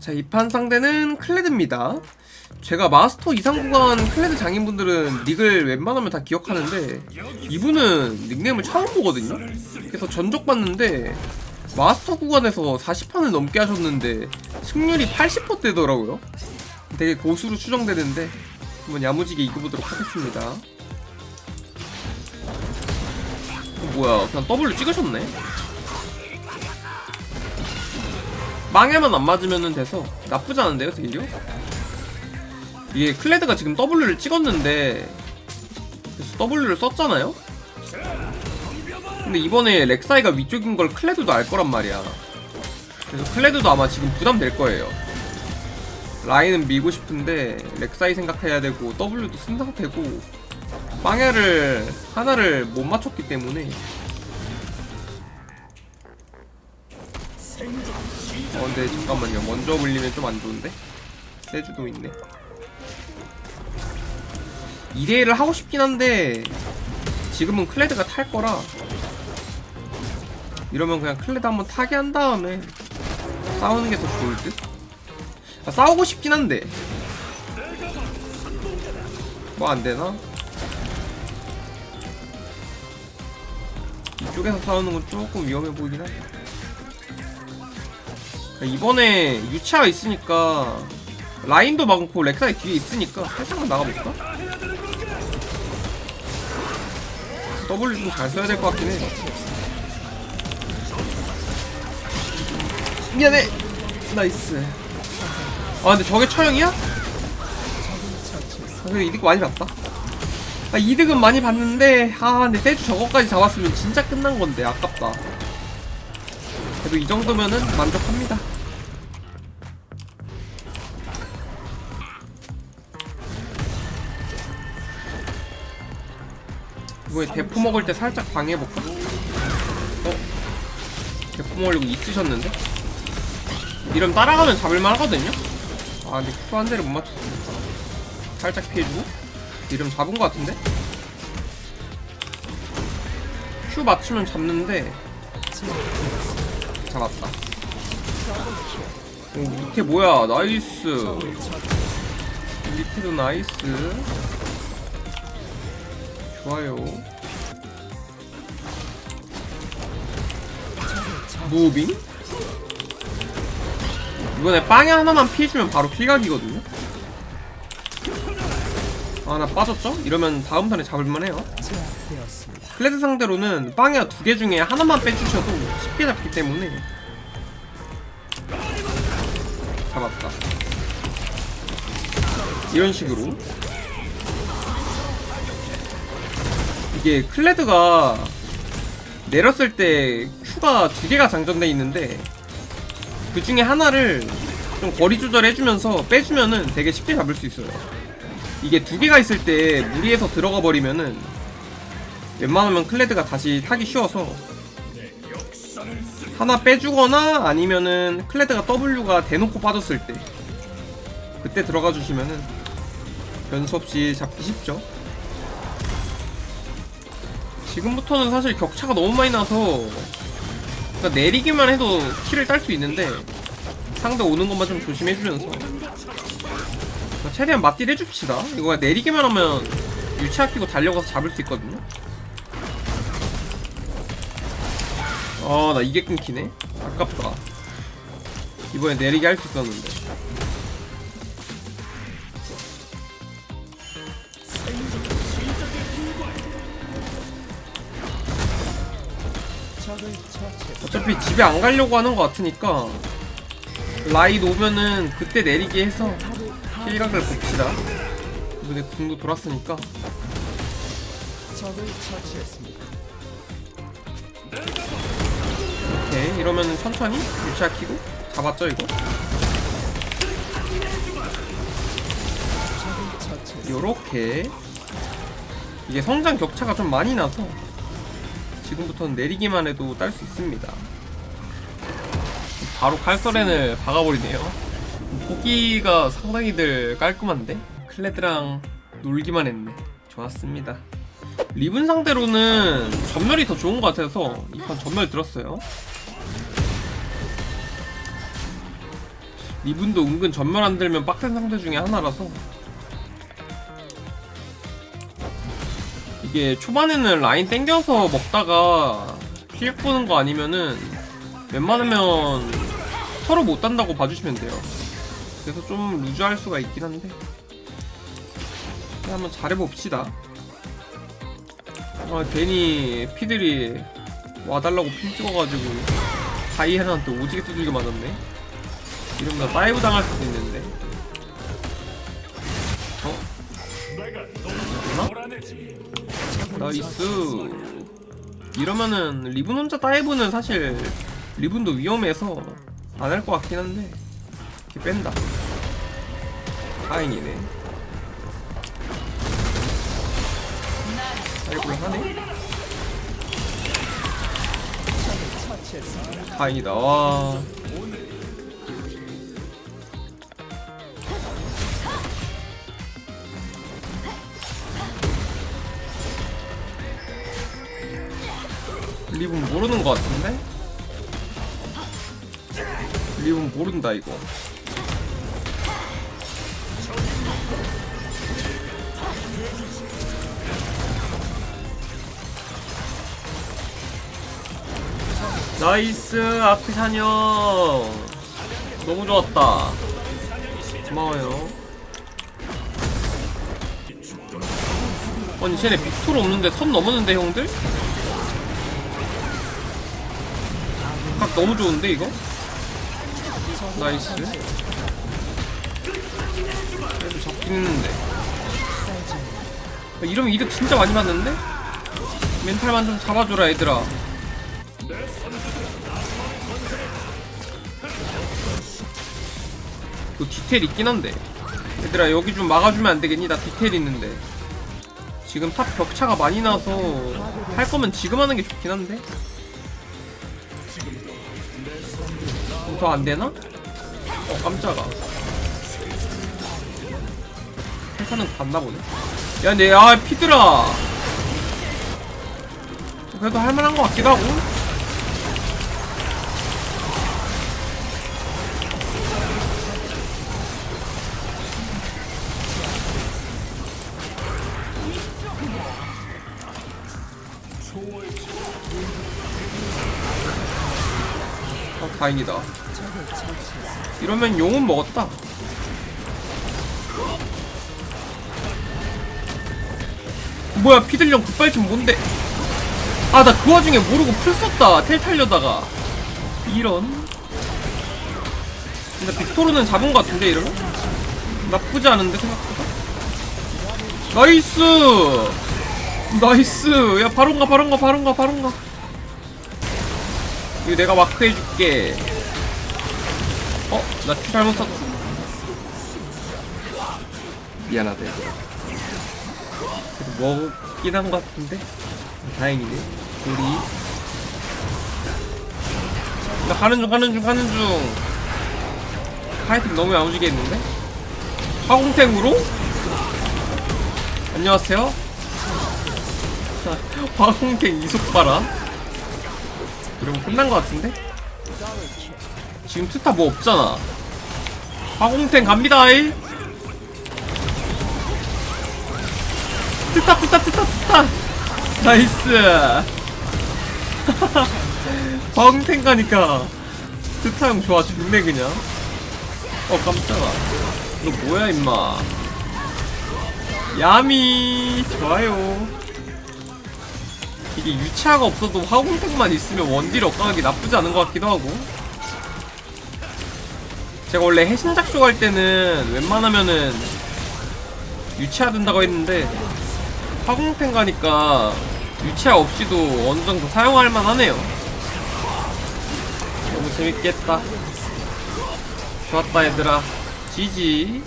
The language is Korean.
자, 이 판 상대는 클레드입니다. 제가 마스터 이상 구간 클레드 장인분들은 닉을 웬만하면 다 기억하는데 이분은 닉네임을 처음 보거든요. 그래서 전적 봤는데 마스터 구간에서 40판을 넘게 하셨는데 승률이 80%대더라고요. 되게 고수로 추정되는데 한번 야무지게 이겨보도록 하겠습니다. 어, 뭐야? 그냥 W 찍으셨네. 망에만 안 맞으면 돼서 나쁘지 않은데요, 되게요? 이게 클레드가 지금 W를 찍었는데 그래서 W를 썼잖아요? 근데 이번에 렉사이가 위쪽인 걸 클레드도 알 거란 말이야. 그래서 클레드도 아마 지금 부담될 거예요. 라인은 밀고 싶은데 렉사이 생각해야 되고 W도 쓴 상태고 빵야를 하나를 못 맞췄기 때문에 어 근데 잠깐만요. 먼저 물리면 좀 안 좋은데? 세주도 있네. 2대1을 하고 싶긴 한데 지금은 클레드가 탈 거라 이러면 그냥 클레드 한번 타게 한 다음에 싸우는 게 더 좋을 듯? 아, 싸우고 싶긴 한데. 뭐 안되나? 이쪽에서 싸우는 건 조금 위험해 보이긴 하네 이번에 유치아가 있으니까 라인도 많고 렉사이 뒤에 있으니까 살짝만 나가볼까? W 좀 잘 써야 될 것 같긴 해. 미안해! 나이스. 아 근데 저게 처형이야? 아, 그래 이득 많이 봤다. 아 이득은 많이 봤는데 아 근데 세주 저거까지 잡았으면 진짜 끝난 건데 아깝다. 그래도 이 정도면은 만족합니다 이번에 대포 먹을 때 살짝 방해해볼까? 어? 대포 먹으려고 있으셨는데? 이러면 따라가면 잡을만 하거든요? 아 근데 큐한 대를 못 맞췄어 살짝 피해주고 이러면 잡은 것 같은데? 큐 맞추면 잡는데 잡았다 오 밑에 뭐야 나이스 밑에도 나이스 좋아요. 무빙? 이번에 빵에 하나만 피해주면 바로 필각이거든요? 아 나 빠졌죠? 이러면 다음 턴에 잡을만해요. 클레드 상대로는 빵야 두개 중에 하나만 빼주셔도 쉽게 잡기 때문에. 잡았다. 이런 식으로 이게 클레드가 내렸을 때 Q가 두 개가 장전돼 있는데 그 중에 하나를 좀 거리 조절해주면서 빼주면은 되게 쉽게 잡을 수 있어요. 이게 두 개가 있을 때 무리해서 들어가 버리면은 웬만하면 클레드가 다시 타기 쉬워서 하나 빼주거나 아니면은 클레드가 W가 대놓고 빠졌을 때 그때 들어가 주시면은 변수 없이 잡기 쉽죠. 지금부터는 사실 격차가 너무 많이 나서 그러니까 내리기만 해도 키를 딸 수 있는데 상대 오는 것만 좀 조심해주면서 그러니까 최대한 맞딜 해줍시다. 이거 내리기만 하면 유치 아 끼고 달려가서 잡을 수 있거든요. 아 나 이게 끊기네. 아깝다. 이번에 내리기 할수 있었는데 어차피 집에 안 가려고 하는 것 같으니까 라이드 오면은 그때 내리게 해서 킬각을 봅시다. 이번에 궁도 돌았으니까. 오케이. 이러면은 천천히 유치아 키고 잡았죠 이거? 요렇게. 이게 성장 격차가 좀 많이 나서 지금부터는 내리기만 해도 딸 수 있습니다. 바로 칼서렌을 박아버리네요. 보기가 상당히들 깔끔한데? 클레드랑 놀기만 했네. 좋았습니다. 리븐 상대로는 전멸이 더 좋은 것 같아서 이 판 전멸 들었어요. 이분도 은근 전멸 안 들면 빡센 상대 중에 하나라서 이게 초반에는 라인 땡겨서 먹다가 피해 보는 거 아니면은 웬만하면 서로 못 단다고 봐주시면 돼요. 그래서 좀 루즈할 수가 있긴 한데. 한번 잘해봅시다. 아 괜히 피들이 와달라고 핀 찍어가지고 다이애나한테 오지게 두들겨 맞았네. 이러면 나 다이브 당할 수도 있는데 나? 나이스. 이러면은 리븐 혼자 다이브는 사실 리븐도 위험해서 안 할 것 같긴 한데 이렇게 뺀다. 다행이네. 다이브를 하네. 다행이다. 와 리븐 모르는 것 같은데? 리븐 모른다 이거 나이스 아크샤녀 너무 좋았다 고마워요 아니 쟤네 빅토르 없는데 선 넘었는데 형들? 각 너무 좋은데 이거? 나이스 그래도 야, 이러면 이득 진짜 많이 받는데? 멘탈만 좀 잡아줘라 얘들아 그 디테일 있긴 한데 얘들아 여기 좀 막아주면 안 되겠니? 나 디테일 있는데 지금 탑 격차가 많이 나서 할 거면 지금 하는 게 좋긴 한데 더 안 되나? 어 깜짝아. 회사는 갔나 보네. 야 근데 야 피드라. 그래도 할만한 것 같기도 하고. 아 다행이다 이러면 용은 먹었다. 뭐야 피들령 급발진 뭔데? 아 나 그 와중에 모르고 풀 썼다 텔 탈려다가. 이런. 근데 빅토르는 잡은 것 같은데 이러면? 나쁘지 않은데 생각보다? 나이스! 나이스! 야 바론가 바론가 바론가 바론가. 이거 내가 마크 해줄게 어? 나피 잘못 썼어. 미안하다. 얘들아 그래도 먹긴 한 것 같은데? 다행이네. 우리. 나 가는 중 가는 중 가는 중. 하이팅 너무 야무지게 했는데? 화공탱으로? 안녕하세요. 화공탱 이속 봐라. 이러면 끝난 것 같은데? 지금 트타 뭐 없잖아. 화공탱 갑니다이 트타 트타 트타 트타. 나이스. 화공탱 가니까 트타 형 좋아 죽네 그냥. 어 깜짝아. 너 뭐야 임마. 야미 좋아요. 이게 유치아가 없어도 화공탱만 있으면 원딜 억강하기 나쁘지 않은 것 같기도 하고 제가 원래 해신작쇼 갈 때는 웬만하면은 유치아 든다고 했는데 화공탱 가니까 유치아 없이도 어느 정도 사용할 만하네요. 너무 재밌겠다. 좋았다 얘들아. 지지